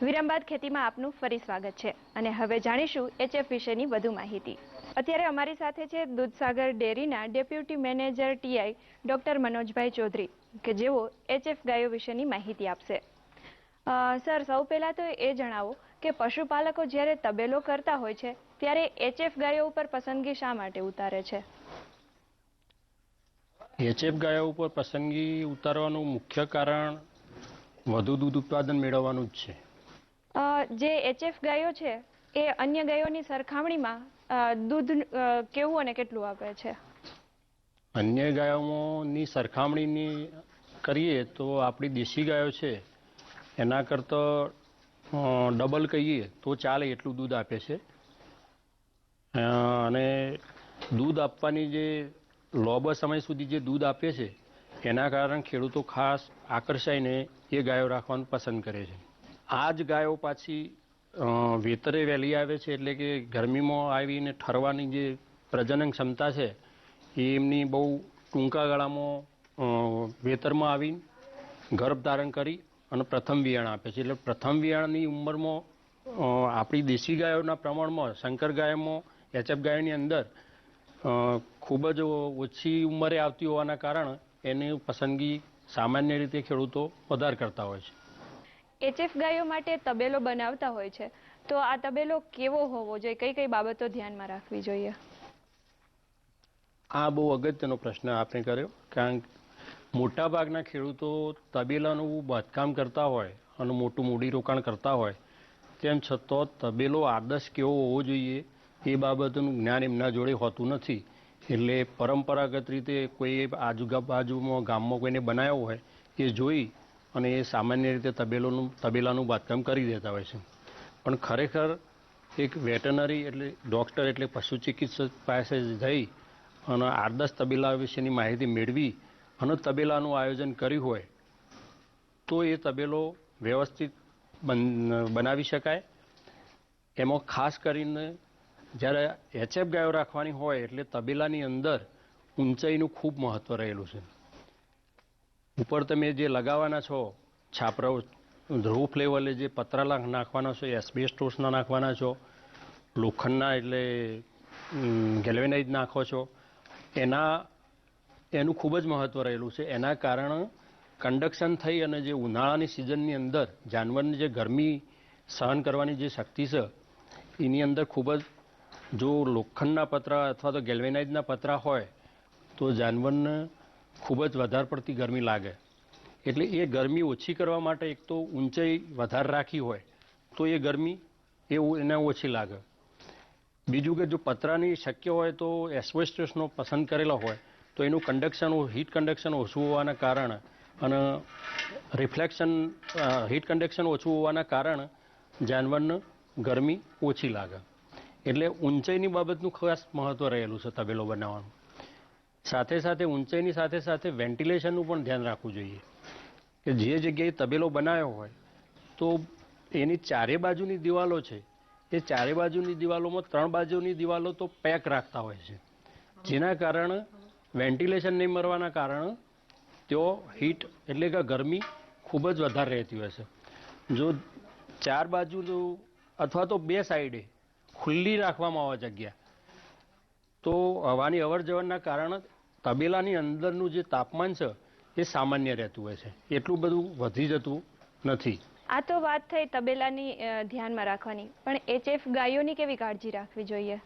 વિરામ બાદ ખેતીમાં આપનું ફરી સ્વાગત છે અને હવે જાણીશું એચએફ વિશેની વધુ માહિતી. અત્યારે અમારી સાથે છે દૂધસાગર ડેરીના deputy manager TI doctor Manojbhai Chaudhari, કે જેઓ એચએફ ગાયો વિશેની માહિતી આપશે. સર, સૌ પહેલાં તો એ જણાવો કે પશુપાલકો જ્યારે તબેલો કરતા હોય છે, ત્યારે એચએફ ગાયો ઉપર પસંદગી શા માટે ઉતારે છે? એચએફ ગાયો ઉપર પસંદગી ઉતારવાનું મુખ્ય કારણ વધુ દૂધ ઉત્પાદન મેળવવાનું જ છે. જે એચએફ ગાયો છે, એ અન્ય ગાયોની સરખામણીમાં દૂધ કેવું અને કેટલું આપે છે? અન્ય ગાયોની સરખામણીની કરીએ તો આપણી દેશી ગાયો છે, એના કરતાં ડબલ કહીએ તો ચાલે એટલું દૂધ આપે છે. અને દૂધ આપવાની જે લાંબા સમય સુધી જે દૂધ આપે છે, એના કારણે ખેડૂતો ખાસ આકર્ષાઈને એ ગાયો રાખવાનું પસંદ કરે છે. આ જ ગાયો પાછી વેતરે વહેલી આવે છે એટલે કે ગરમીમાં આવીને ઠરવાની જે પ્રજનન ક્ષમતા છે, એ એમની બહુ ટૂંકા ગાળામાં વેતરમાં આવીને ગર્ભ ધારણ કરી અને પ્રથમ વિયાણ આપે છે. એટલે પ્રથમ વિયાણની ઉંમરમાં આપણી દેશી ગાયોના પ્રમાણમાં, શંકર ગાયોમાં, એચએફ ગાયોની અંદર ખૂબ જ ઓછી ઉંમરે આવતી હોવાના કારણે એની પસંદગી સામાન્ય રીતે ખેડૂતો વધારે કરતા હોય છે. એચએફ ગાયો માટે તબેલો બનાવતા હોય છે. તો આ તબેલો કેવો હોવો જોઈએ? કઈ કઈ બાબતો ધ્યાનમાં રાખવી જોઈએ? આ બહુ અગત્યનો પ્રશ્ન આપણે કર્યો. કારણ કે મોટાભાગના ખેડૂતો તબેલાનું બાંધકામ કરતા હોય અને મોટું મૂડીરોકાણ કરતા હોય. તેમ છતાં તબેલો આદર્શ કેવો હોવો જોઈએ એ બાબતનું જ્ઞાન એમના જોડે હોતું નથી. એટલે પરંપરાગત રીતે કોઈ આજુબાજુમાં ગામમાં કોઈને બનાવ્યો હોય, એ જોઈ અને એ સામાન્ય રીતે તબેલોનું તબેલાનું બાંધકામ કરી દેતા હોય છે. પણ ખરેખર એક વેટનરી એટલે ડૉક્ટર એટલે પશુ ચિકિત્સક પાસે જઈ અને આદર્શ તબેલા વિશેની માહિતી મેળવી અને તબેલાનું આયોજન કર્યું હોય, તો એ તબેલો વ્યવસ્થિત બનાવી શકાય. એમાં ખાસ કરીને જ્યારે એચએફ ગાયો રાખવાની હોય એટલે તબેલાની અંદર ઊંચાઈનું ખૂબ મહત્ત્વ રહેલું છે. ઉપર તમે જે લગાવવાના છો છાપરાઓ રૂફ લેવલે જે પતરા નાખવાના છો એસ્બેસ્ટોસના નાખવાના છો, લોખંડના એટલે ગેલ્વેનાઇઝ નાખો છો, એના, એનું ખૂબ જ મહત્ત્વ રહેલું છે. એના કારણે કન્ડક્શન થઈ અને જે ઉનાળાની સિઝનની અંદર જાનવરની જે ગરમી સહન કરવાની જે શક્તિ છે, એની અંદર ખૂબ જ, જો લોખંડના પતરા અથવા તો ગેલ્વેનાઇઝના પતરા હોય, તો જાનવરને ખૂબ જ વધારે પડતી ગરમી લાગે. એટલે એ ગરમી ઓછી કરવા માટે એક તો ઊંચાઈ વધારે રાખી હોય, તો એ ગરમી એ એને ઓછી લાગે. બીજું કે જો પતરાની શક્ય હોય તો એસ્વેસ્ટસનો પસંદ કરેલો હોય, તો એનું કન્ડક્શન હીટ કન્ડક્શન ઓછું હોવાના કારણે અને રિફ્લેક્શન હીટ કન્ડક્શન ઓછું હોવાના કારણે જાનવરને ગરમી ઓછી લાગે. એટલે ઊંચાઈની બાબતનું ખાસ મહત્ત્વ રહેલું છે તબેલો બનાવવાનું. સાથે સાથે ઊંચાઈની સાથે સાથે વેન્ટિલેશનનું પણ ધ્યાન રાખવું જોઈએ. કે જે જગ્યાએ તબેલો બનાવ્યો હોય, તો એની ચારે બાજુની દિવાલો છે. એ ચારે બાજુની દિવાલોમાં ત્રણ બાજુની દિવાલો તો પેક રાખતા હોય છે. જેના કારણે વેન્ટિલેશન નહીં મરવાના કારણે તેઓ હીટ એટલે કે ગરમી ખૂબ જ વધારે રહેતી હોય છે. જો ચાર બાજુ અથવા તો બે સાઈડે ખુલ્લી રાખવામાં આવે જગ્યા, તો હવાની અવર જવરના કારણે તબેલાની અંદરનું જે તાપમાન છે એ સામાન્ય રહેતું હોય છે. એટલું બધું વધી જતું નથી. આ તો વાત થઈ તબેલાની ધ્યાનમાં રાખવાની. પણ એચએફ ગાયોની કેવી કાળજી રાખવી જોઈએ?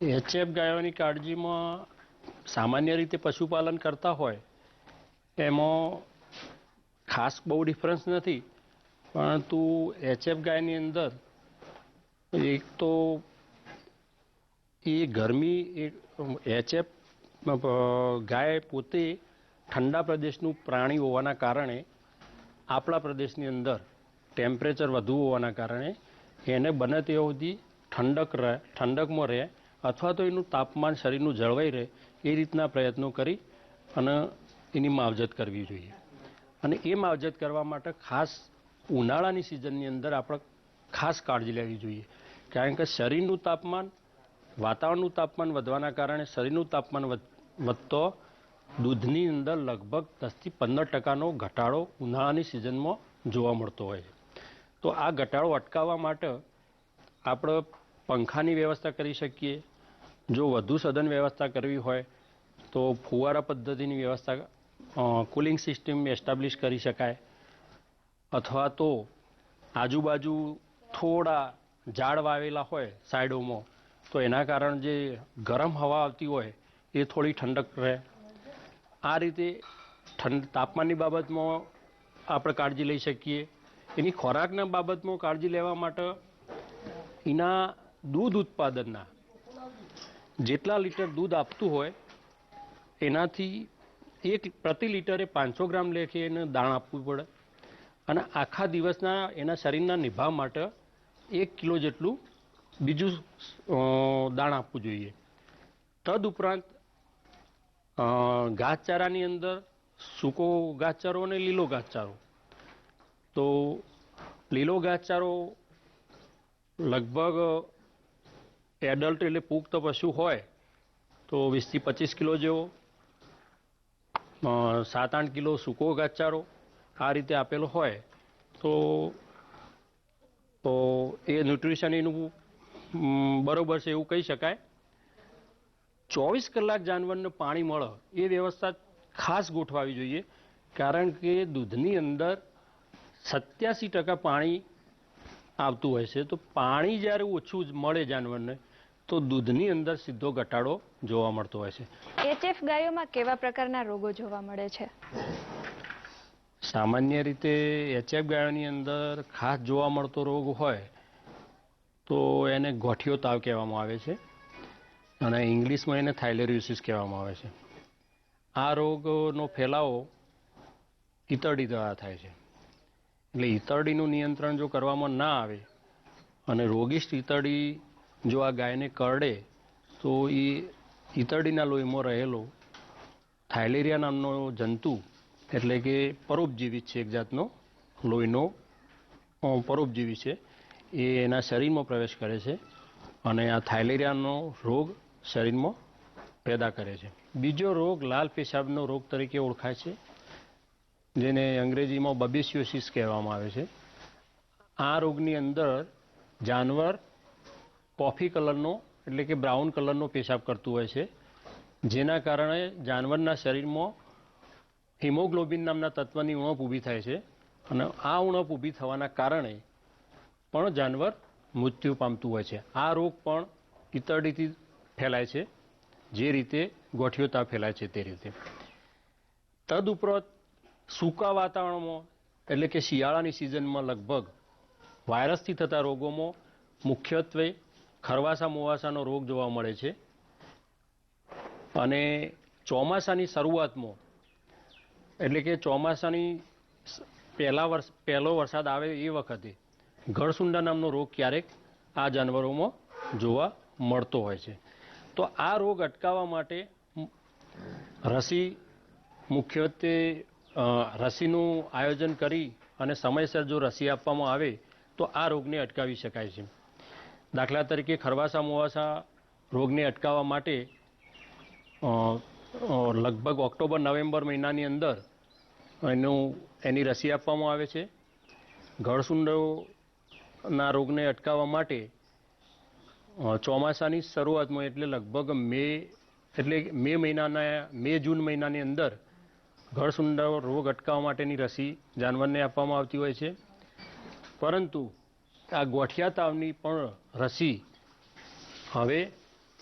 એચએફ ગાયોની કાળજીમાં સામાન્ય રીતે પશુપાલન કરતા હોય એમાં ખાસ બહુ ડિફરન્સ નથી. પરંતુ એચએફ ગાયની અંદર એક તો એ ગરમી એચએફ ગાય પોતે ઠંડા પ્રદેશનું પ્રાણી હોવાના કારણે આપણા પ્રદેશની અંદર ટેમ્પરેચર વધુ હોવાના કારણે એને બને તે સુધી ઠંડક રહે, ઠંડકમાં રહે અથવા તો એનું તાપમાન શરીરનું જળવાઈ રહે એ રીતના પ્રયત્નો કરી અને એની માવજત કરવી જોઈએ. અને એ માવજત કરવા માટે ખાસ ઉનાળાની સિઝનની અંદર આપણે ખાસ કાળજી લેવી જોઈએ. કારણ કે શરીરનું તાપમાન વાતાવરણનું તાપમાન વધવાના કારણે શરીરનું તાપમાન વધ- વધતો દૂધની અંદર લગભગ દસથી પંદર ટકાનો ઘટાડો ઉનાળાની સિઝનમાં જોવા મળતો હોય તો આ ઘટાડો અટકાવવા માટે આપણે પંખાની વ્યવસ્થા કરી શકીએ. જો વધુ સઘન વ્યવસ્થા કરવી હોય તો ફુવારા પદ્ધતિની વ્યવસ્થા કુલિંગ સિસ્ટમ એસ્ટાબ્લિશ કરી શકાય. અથવા તો આજુબાજુ થોડા ઝાડ વાવેલા હોય સાઈડોમાં તો એના કારણે જે ગરમ હવા આવતી હોય એ થોડી ઠંડક રહે. આ રીતે ઠંડ તાપમાનની બાબતમાં આપણે કાળજી લઈ શકીએ. એની ખોરાકના બાબતમાં કાળજી લેવા માટે એના દૂધ ઉત્પાદનના જેટલા લીટર દૂધ આપતું હોય એનાથી એક પ્રતિ લીટરે પાંચસો ગ્રામ લેખે એને દાણ આપવું પડે. અને આખા દિવસના એના શરીરના નિભાવ માટે એક કિલો જેટલું બીજું દાણ આપવું જોઈએ. તદ અ, ઘાસચારાની અંદર સૂકો ઘાસચારો અને લીલો ઘાસચારો. તો લીલો ઘાસચારો લગભગ એડલ્ટ એટલે પુખ્ત પશુ હોય તો વીસથી પચીસ કિલો જેવો સાત આઠ કિલો સૂકો ઘાસચારો આ રીતે આપેલો હોય તો તો એ ન્યુટ્રિશન એનું બરોબર છે એવું કહી શકાય. ચોવીસ કલાક જાનવરને પાણી મળે એ વ્યવસ્થા ખાસ ગોઠવાવી જોઈએ કારણ કે દૂધની અંદર સત્યાસી ટકા પાણી આવતું હોય છે. તો પાણી જ્યારે ઓછું મળે જાનવરને તો દૂધની અંદર સીધો ઘટાડો જોવા મળતો હોય છે. એચએફ ગાયોમાં કેવા પ્રકારના રોગો જોવા મળે છે? સામાન્ય રીતે એચએફ ગાયોની અંદર ખાસ જોવા મળતો રોગ હોય તો એને ગોઠિયો તાવ કહેવામાં આવે છે અને ઇંગ્લિશમાં એને થાઇલેરિયોસિસ કહેવામાં આવે છે. આ રોગનો ફેલાવો ઈતરડી દ્વારા થાય છે. એટલે ઈતરડીનું નિયંત્રણ જો કરવામાં ના આવે અને રોગિષ્ટ ઈતરડી જો આ ગાયને કરડે તો એ ઈતરડીના લોહીમાં રહેલો થાઇલેરિયા નામનો જંતુ એટલે કે પરોપજીવી છે એક જાતનો લોહીનો પરોપજીવી છે. એ એના શરીરમાં પ્રવેશ કરે છે અને આ થાઇલેરિયાનો રોગ શરીરમાં પેદા કરે છે. બીજો રોગ લાલ પેશાબનો રોગ તરીકે ઓળખાય છે, જેને અંગ્રેજીમાં બબેસિયોસિસ કહેવામાં આવે છે. આ રોગની અંદર જાનવર કોફી કલરનો એટલે કે બ્રાઉન કલરનો પેશાબ કરતું હોય છે, જેના કારણે જાનવરના શરીરમાં હિમોગ્લોબિન નામના તત્વની ઉણપ ઊભી થાય છે અને આ ઉણપ ઊભી થવાના કારણે પણ જાનવર મૃત્યુ પામતું હોય છે. આ રોગ પણ ઈતરડીથી ફેલાય છે. જે રીતે ગોઠિયો તાવ ફેલાય છે તે રીતે. તદુપરાંત સૂકા વાતાવરણમાં, એટલે કે શિયાળાની સિઝનમાં લગભગ વાયરસથી થતા રોગોમાં મુખ્યત્વે ખરવાસા મોવાસાનો રોગ જોવા મળે છે. અને ચોમાસાની શરૂઆતમાં, એટલે કે ચોમાસાની પહેલા વર્ષ, પહેલો વરસાદ આવે એ વખતે ગળસુંડા નામનો રોગ ક્યારેક આ જાનવરોમાં જોવા મળતો હોય છે. તો આ રોગ અટકાવવા માટે રસી મુખ્યત્વે રસીનું આયોજન કરી અને સમયસર જો રસી આપવામાં આવે તો આ રોગને અટકાવી શકાય છે. દાખલા તરીકે ખરવાસા મોવાસા રોગને અટકાવવા માટે લગભગ ઓક્ટોબર, નવેમ્બર મહિનાની અંદર એનું, એની રસી આપવામાં આવે છે. ગળસુંડોના રોગને અટકાવવા માટે ચોમાસાની શરૂઆતમાં એટલે લગભગ મે, એટલે મે મહિનાના, મે જૂન મહિનાની અંદર ઘરસુંડા રોગ અટકાવવા માટેની રસી જાનવરને આપવામાં આવતી હોય છે. પરંતુ આ ગોઠિયા તાવની પણ રસી હવે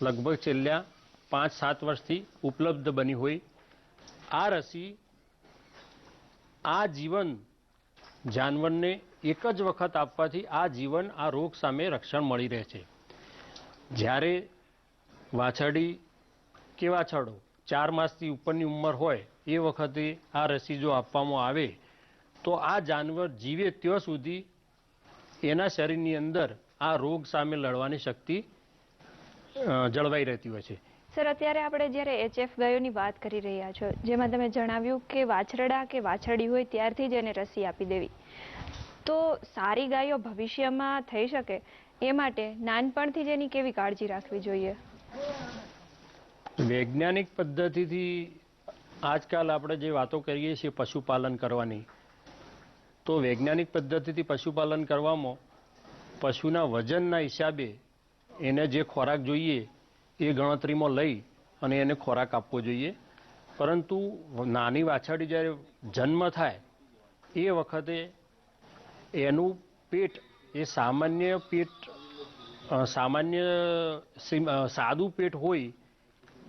લગભગ છેલ્લા પાંચ સાત વર્ષથી ઉપલબ્ધ બની હોય. આ રસી, આ જીવન જાનવરને એક જ વખત આપવાથી આ જીવન, આ રોગ સામે રક્ષણ મળી રહે છે. જ્યારે વાછરડી કે વાછરડો ચાર માસથી ઉપરની ઉંમર હોય, એ વખતે આ રસી જો આપવામાં આવે, તો આ જાનવર જીવે ત્યાં સુધી એના શરીરની અંદર આ રોગ સામે લડવાની શક્તિ જળવાઈ રહેતી હોય છે. સર, અત્યારે આપણે જ્યારે એચએફ ગાયોની વાત કરી રહ્યા છો, જેમાં તમે જણાવ્યું કે વાછરડા કે વાછરડી હોય ત્યારથી જ એને રસી આપી દેવી. તો સારી ગાયો ભવિષ્યમાં થઈ શકે એ માટે નાનપણથી જ એની કેવી કાળજી રાખવી જોઈએ? વૈજ્ઞાનિક પદ્ધતિથી આજકાલ આપણે જે વાતો કરીએ છીએ પશુપાલન કરવાની, તો વૈજ્ઞાનિક પદ્ધતિથી પશુપાલન કરવામાં પશુના વજનના હિસાબે એને જે ખોરાક જોઈએ એ ગણતરીમાં લઈ અને એને ખોરાક આપવો જોઈએ. પરંતુ નાની વાછરડી જ્યારે જન્મ થાય, એ વખતે એનું પેટ, એ સામાન્ય પેટ સામાન્ય સિમ- સાદું પેટ હોય,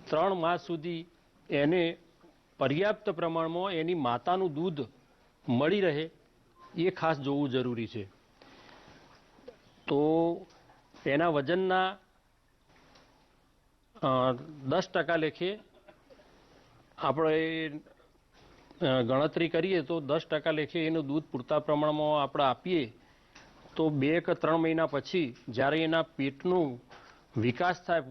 ત્રણ માસ સુધી એને પર્યાપ્ત પ્રમાણમાં એની માતાનું દૂધ મળી રહે, એ ખાસ જોવું જરૂરી છે. તો એના વજનના દસ ટકા લેખે આપણે ગણતરી કરીએ તો દસ ટકા લેખે એનું દૂધ પૂરતા પ્રમાણમાં આપણે આપીએ, તો બે કે ત્રણ મહિના પછી જ્યારે એના પેટનું વિકાસ થાય,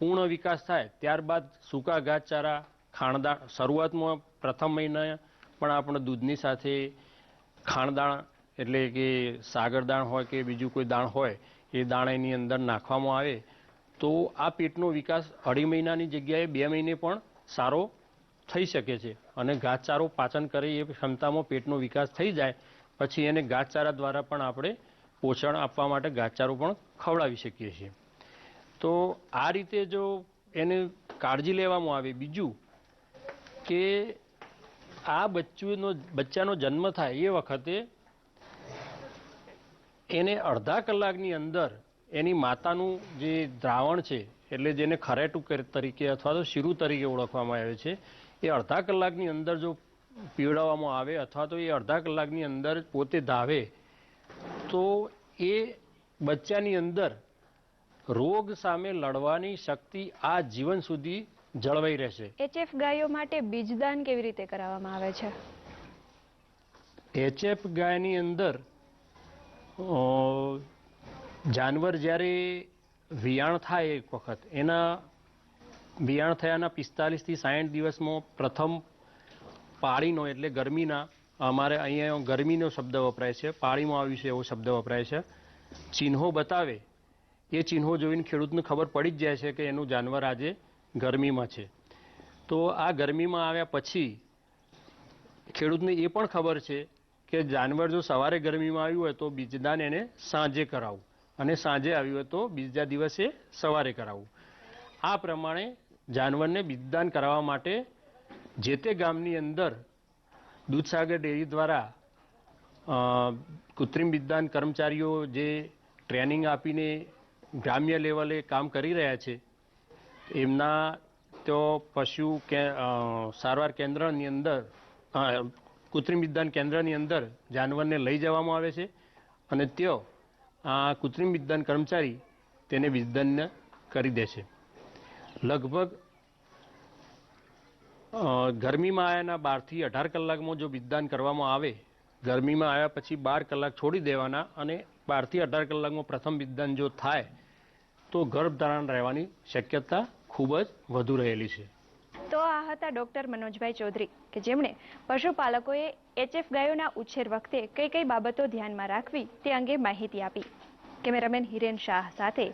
પૂર્ણ વિકાસ થાય, ત્યારબાદ સૂકા ઘાસચારા, ખાણદાણ, શરૂઆતમાં પ્રથમ મહિના પણ આપણે દૂધની સાથે ખાણદાણ એટલે કે સાગર દાણ હોય કે બીજું કોઈ દાણ હોય, એ દાણ એની અંદર નાખવામાં આવે તો આ પેટનો વિકાસ અઢી મહિનાની જગ્યાએ બે મહિને પણ સારો થઈ શકે છે. અને ઘાસચારો પાચન કરે એ ક્ષમતામાં પેટનો વિકાસ થઈ જાય, પછી એને ઘાસચારા દ્વારા પણ આપણે પોષણ આપવા માટે ઘાસચારો પણ ખવડાવી શકીએ છીએ. તો આ રીતે જો એને કાળજી લેવામાં આવે, બીજું કે આ બચ્ચુનો, બચ્ચાનો જન્મ થાય એ વખતે એને અડધા કલાકની અંદર એની માતાનું જે દ્રાવણ છે એટલે જેને ખરેટું તરીકે અથવા તો શીરું તરીકે ઓળખવામાં આવે છે એ અડધા કલાકની અંદર જો પીવડાવવામાં આવે અથવા તો એ અડધા કલાકની અંદર પોતે ધાવે તો એ બચ્ચાની અંદર રોગ સામે લડવાની શક્તિ આ જીવન સુધી જળવાઈ રહેશે. એચએફ ગાયો માટે બીજદાન કેવી રીતે કરાવવામાં આવે છે? એચએફ ગાયની અંદર જાનવર જ્યારે વિયાણ થાય એક વખત, એના વિયાણ થયાના પિસ્તાલીસથી સાઠ દિવસમાં પ્રથમ પાળીનો, એટલે ગરમીના અમારે અહીંયા ગરમીનો શબ્દ વપરાય છે, પાળીમાં આવ્યું છે એવો શબ્દ વપરાય છે. ચિહ્નો બતાવે, એ ચિહ્નો જોઈને ખેડૂતને ખબર પડી જ જાય છે કે એનું જાનવર આજે ગરમીમાં છે. તો આ ગરમીમાં આવ્યા પછી ખેડૂતને એ પણ ખબર છે કે જાનવર જો સવારે ગરમીમાં આવ્યું હોય તો બીજદાન એને સાંજે કરાવવું. અને સાંજે આવ્યું હતો, બીજા દિવસે સવારે કરાવવું આ પ્રમાણે જાનવરને બીજદાન કરાવવા માટે જે તે ગામની અંદર દૂધસાગર ડેરી દ્વારા કૃત્રિમ બીજદાન કર્મચારીઓ જે ટ્રેનિંગ આપીને ગ્રામ્ય લેવલે કામ કરી રહ્યા છે, એમના તો પશુ કે સારવાર કેન્દ્રની અંદર કૃત્રિમ વિજ્ઞાન કેન્દ્રની અંદર જાનવરને લઈ જવામાં આવે છે અને તેઓ આ કૃત્રિમ વિજ્ઞાન કર્મચારી તેને વિજ્ઞાન કરી દે છે. લગભગ ગરમીમાં આવ્યાના બારથી અઢાર કલાકમાં જો વિજ્ઞાન કરવામાં આવે, ગરમીમાં આવ્યા પછી બાર કલાક છોડી દેવાના અને બારથી અઢાર કલાકમાં પ્રથમ વિજ્ઞાન જો થાય, તો ગર્ભધારણ રહેવાની શક્યતા ખૂબ જ વધુ રહેલી છે. તો આ હતા ડોક્ટર મનોજભાઈ ચૌધરી, કે જેમણે પશુપાલકોએ એચએફ ગાયોના ઉછેર વખતે કઈ કઈ બાબતો ધ્યાનમાં રાખવી તે અંગે માહિતી આપી. કેમેરામેન હિરેન શાહ સાથે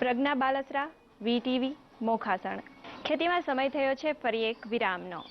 પ્રજ્ઞા બાલસરા વીટીવી મોખાસણ. ખેતીમાં સમય થયો છે, ફરી એક વિરામનો.